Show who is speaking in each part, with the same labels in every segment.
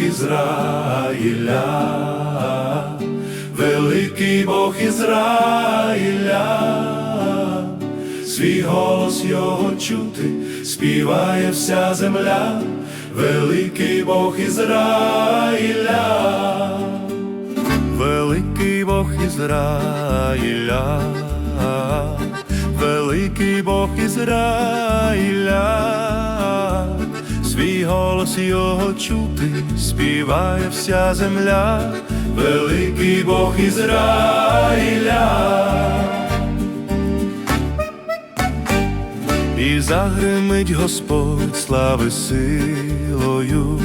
Speaker 1: Ізраїля, великий Бог Ізраїля, свій голос його чути, співає вся земля, великий Бог Ізраїля, великий Бог Ізраїля, великий Бог Ізраїля, свій голос його чути, співає вся земля, великий Бог Ізраїля. І загримить Господь слави силою,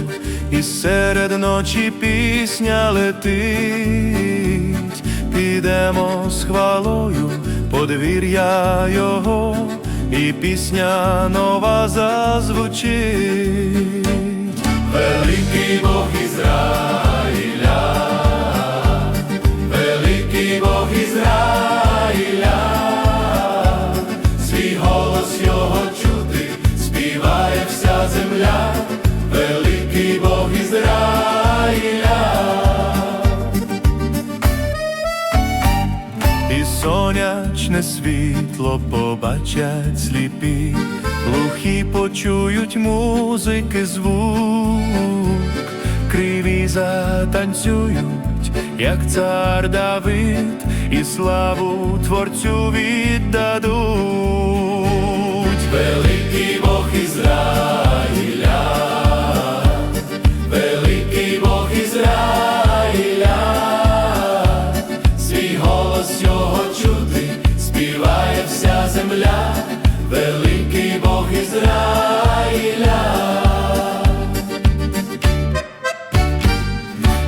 Speaker 1: і серед ночі пісня летить, підемо з хвалою, подвір'я Його, і пісня нова зазвучить. Сонячне світло побачать сліпі, глухі почують музики звук, криві затанцюють, як цар Давид, і славу Творцю віддадуть. Земля, великий Бог Ізраїля.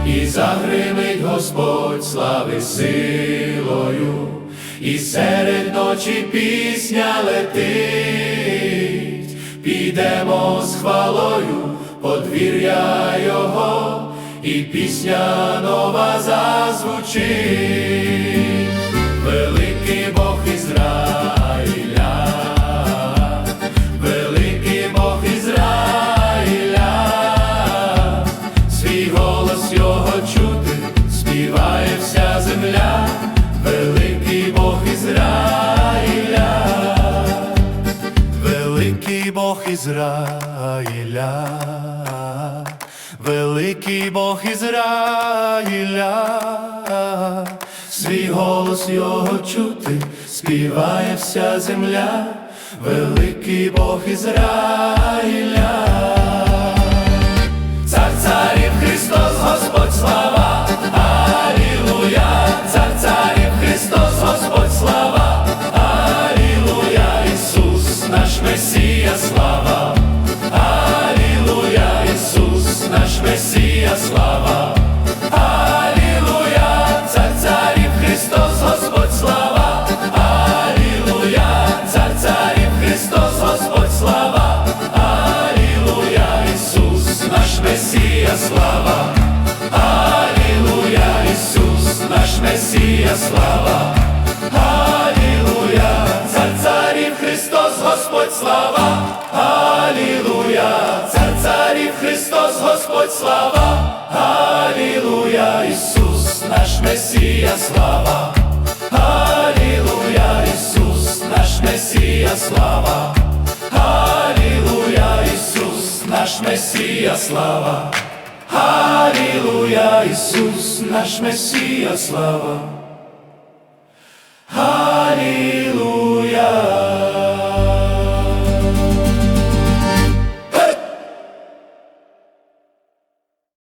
Speaker 1: І загримить Господь слави силою, і серед ночі пісня летить, підемо з хвалою, подвір'я Його, і пісня нова зазвучить, Ізраїля, великий Бог Ізраїля, свій голос його чути, співає вся земля, великий Бог Ізраїля. Месія, слава, Алілуя, цар царів Христос, Господь слава, Алілуя, цар царів Христос, Господь слава, Алілуя, Ісус, наш Месія, слава, Алілуя, Ісус, наш Месія, слава, Алілуя, цар царів Христос, Господь слава, наш Месія, слава, Алілуя, Ісус, наш Месія, слава, Алілуя, Ісус, наш Месія, слава, Алілуя, Ісус, наш Месія, слава. Алілуя.